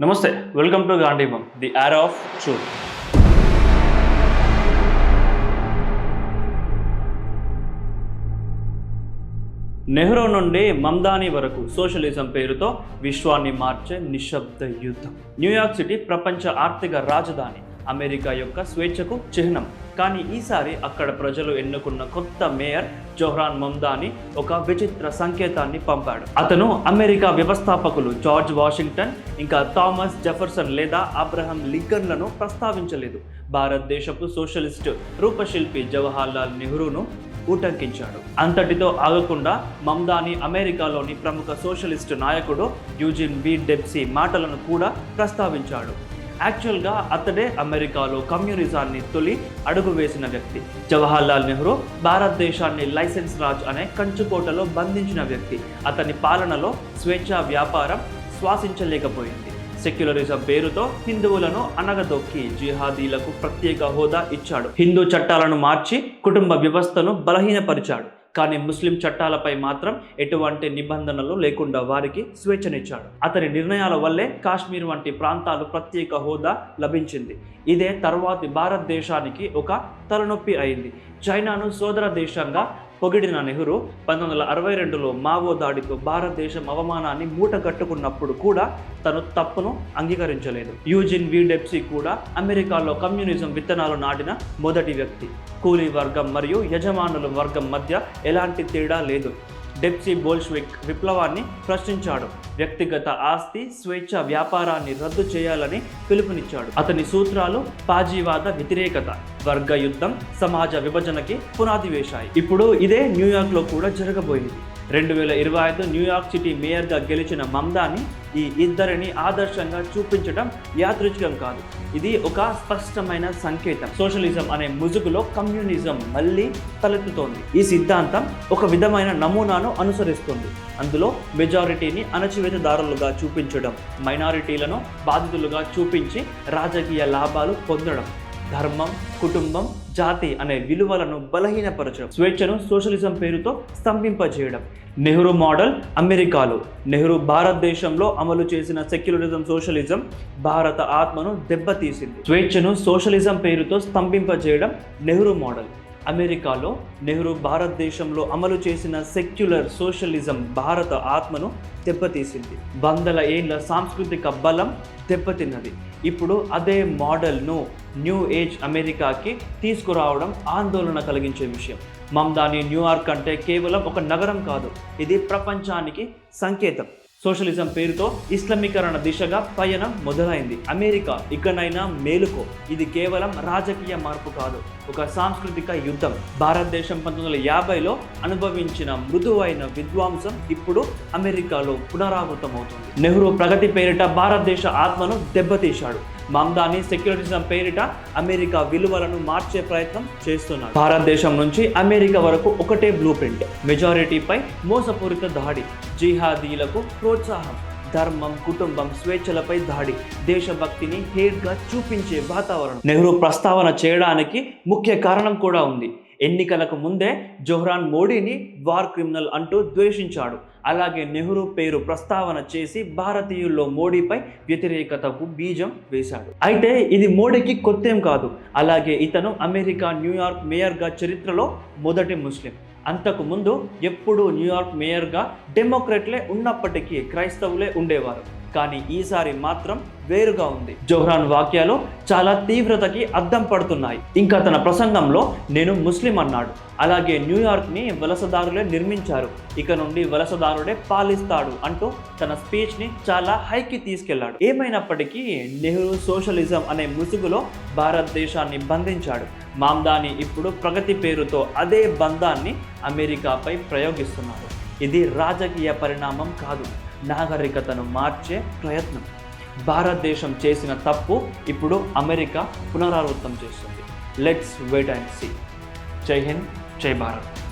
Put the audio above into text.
నమస్తే welcome to గాంధీబం the art of truth Nehru నుండి మమ్దానీ వరకు సోషలిజం పేరుతో విశ్వాన్ని మార్చే నిశ్శబ్ద యుద్ధం. న్యూయార్క్ సిటీ ప్రపంచ ఆర్థిక రాజధాని అమెరికా యొక్క స్వేచ్ఛకు చిహ్నం. కానీ ఈసారి అక్కడ ప్రజలు ఎన్నుకున్న కొత్త మేయర్ జోహ్రాన్ మమ్దాని ఒక విచిత్ర సంకేతాన్ని పంపాడు. అతను అమెరికా వ్యవస్థాపకులు జార్జ్ వాషింగ్టన్ ఇంకా థామస్ జెఫర్సన్ లేదా అబ్రహం లింకన్లను ప్రస్తావించలేదు. భారతదేశపు సోషలిస్ట్ రూపశిల్పి జవహర్లాల్ నెహ్రూను ఉటంకించాడు. అంతటితో ఆగకుండా మమ్దాని అమెరికాలోని ప్రముఖ సోషలిస్ట్ నాయకుడు యూజిన్ బి. డెప్సీ మాటలను కూడా ప్రస్తావించాడు. యాక్చువల్గా అతడే అమెరికాలో కమ్యూనిజాన్ని తొలి అడుగు వేసిన వ్యక్తి. జవహర్లాల్ నెహ్రూ భారతదేశాన్ని లైసెన్స్ రాజ్ అనే కంచుకోటలో బంధించిన వ్యక్తి. అతని పాలనలో స్వేచ్ఛా వ్యాపారం శ్వాసించలేకపోయింది. సెక్యులరిజం పేరుతో హిందువులను అనగదొక్కి జిహాదీలకు ప్రత్యేక హోదా ఇచ్చాడు. హిందూ చట్టాలను మార్చి కుటుంబ వ్యవస్థను బలహీనపరిచాడు. కానీ ముస్లిం చట్టాలపై మాత్రం ఎటువంటి నిబంధనలు లేకుండా వారికి స్వేచ్ఛనిచ్చాడు. అతని నిర్ణయాల వల్లే కాశ్మీర్ వంటి ప్రాంతాలు ప్రత్యేక హోదా లభించింది. ఇదే తర్వాతి భారతదేశానికి ఒక తలనొప్పి అయింది. చైనాను సోదర దేశంగా పొగిడిన నెహ్రూ పంతొమ్మిది వందల అరవై రెండులో మావో దాడితో భారతదేశం అవమానాన్ని మూట కట్టుకున్నప్పుడు కూడా తను తప్పును అంగీకరించలేదు. యూజిన్ వీడెప్సీ కూడా అమెరికాలో కమ్యూనిజం విత్తనాలు నాటిన మొదటి వ్యక్తి. కూలీ వర్గం మరియు యజమానుల వర్గం మధ్య ఎలాంటి తేడా లేదు. డెప్సీ బోల్ష్విక్ విప్లవాన్ని ప్రశ్నించాడు. వ్యక్తిగత ఆస్తి స్వేచ్ఛ వ్యాపారాన్ని రద్దు చేయాలని పిలుపునిచ్చాడు. అతని సూత్రాలు పాజీవాద వ్యతిరేకత వర్గ యుద్ధం సమాజ విభజనకి పునాది వేశాయి. ఇప్పుడు ఇదే న్యూయార్క్లో కూడా జరగబోయింది. రెండు వేల ఇరవై ఐదు న్యూయార్క్ సిటీ మేయర్గా గెలిచిన మమ్దాని ఈ ఇద్దరిని ఆదర్శంగా చూపించడం యాదృచ్ఛికం కాదు. ఇది ఒక స్పష్టమైన సంకేతం. సోషలిజం అనే ముసుగులో కమ్యూనిజం మళ్ళీ తలెత్తుతోంది. ఈ సిద్ధాంతం ఒక విధమైన నమూనాను అనుసరిస్తుంది. అందులో మెజారిటీని అణచివేతదారులుగా చూపించడం మైనారిటీలను బాధితులుగా చూపించి రాజకీయ లాభాలు పొందడం ధర్మం కుటుంబం జాతి అనే విలువలను బలహీనపరచడం స్వేచ్ఛను సోషలిజం పేరుతో స్తంభింపజేయడం. నెహ్రూ మోడల్ అమెరికాలో. నెహ్రూ భారతదేశంలో అమలు చేసిన సెక్యులరిజం సోషలిజం భారత ఆత్మను దెబ్బతీసింది. స్వేచ్ఛను సోషలిజం పేరుతో స్తంభింపజేయడం నెహ్రూ మోడల్. అమెరికాలో నెహ్రూ భారతదేశంలో అమలు చేసిన సెక్యులర్ సోషలిజం భారత ఆత్మను దెబ్బతీసింది. వందల ఏళ్ళ సాంస్కృతిక బలం దెబ్బతిన్నది. ఇప్పుడు అదే మోడల్ను న్యూ ఏజ్ అమెరికాకి తీసుకురావడం ఆందోళన కలిగించే విషయం. మమ్దాని న్యూయార్క్ అంటే కేవలం ఒక నగరం కాదు ఇది ప్రపంచానికి సంకేతం. సోషలిజం పేరుతో ఇస్లామీకరణ దిశగా పయనం మొదలైంది. అమెరికా ఇకనైనా మేలుకో. ఇది కేవలం రాజకీయ మార్పు కాదు. ఒక సాంస్కృతిక యుద్ధం. భారతదేశం పంతొమ్మిది వందల యాభైలో అనుభవించిన మృదువైన విద్వాంసం ఇప్పుడు అమెరికాలో పునరావృతమవుతుంది. నెహ్రూ ప్రగతి పేరిట భారతదేశ ఆత్మను దెబ్బతీశాడు. మమ్దాని సెక్యులరిజం పేరిట అమెరికా విలువలను మార్చే ప్రయత్నం చేస్తున్నాడు. భారతదేశం నుంచి అమెరికా వరకు ఒకటే బ్లూ ప్రింట్ మెజారిటీపై మోసపూరిత దాడి జిహాదీలకు ప్రోత్సాహం ధర్మం కుటుంబం స్వేచ్ఛలపై దాడి దేశభక్తిని హేట్గా చూపించే వాతావరణం. నెహ్రూ ప్రస్తావన చేయడానికి ముఖ్య కారణం కూడా ఉంది. ఎన్నికలకు ముందే జోహ్రాన్ మోడీని వార్ క్రిమినల్ అంటూ ద్వేషించాడు. అలాగే నెహ్రూ పేరు ప్రస్తావన చేసి భారతీయుల్లో మోడీపై వ్యతిరేకతకు బీజం వేశాడు. అయితే ఇది మోడీకి కొత్తేం కాదు. అలాగే ఇతను అమెరికా న్యూయార్క్ మేయర్గా చరిత్రలో మొదటి ముస్లిం. అంతకు ముందు ఎప్పుడూ న్యూయార్క్ మేయర్గా డెమోక్రెట్లే ఉన్నప్పటికీ క్రైస్తవులే ఉండేవారు. కానీ ఈసారి మాత్రం వేరుగా ఉంది. జోహ్రాన్ వాక్యాలు చాలా తీవ్రతకి అద్దం పడుతున్నాయి. ఇంకా తన ప్రసంగంలో నేను ముస్లిం అన్నాడు. అలాగే న్యూయార్క్ని వలసదారులే నిర్మించారు. ఇక నుండి వలసదారుడే పాలిస్తాడు అంటూ తన స్పీచ్ని చాలా హైకి తీసుకెళ్ళాడు. ఏమైనప్పటికీ నెహ్రూ సోషలిజం అనే ముసుగులో భారతదేశాన్ని బంధించాడు. మామ్దాని ఇప్పుడు ప్రగతి పేరుతో అదే బంధాన్ని అమెరికాపై ప్రయోగిస్తున్నాడు. ఇది రాజకీయ పరిణామం కాదు. నాగరికతను మార్చే ప్రయత్నం. భారతదేశం చేసిన తప్పు ఇప్పుడు అమెరికా పునరావృతం చేస్తుంది. లెట్స్ వెయిట్ అండ్ సీ జై హింద్ జై భారత్.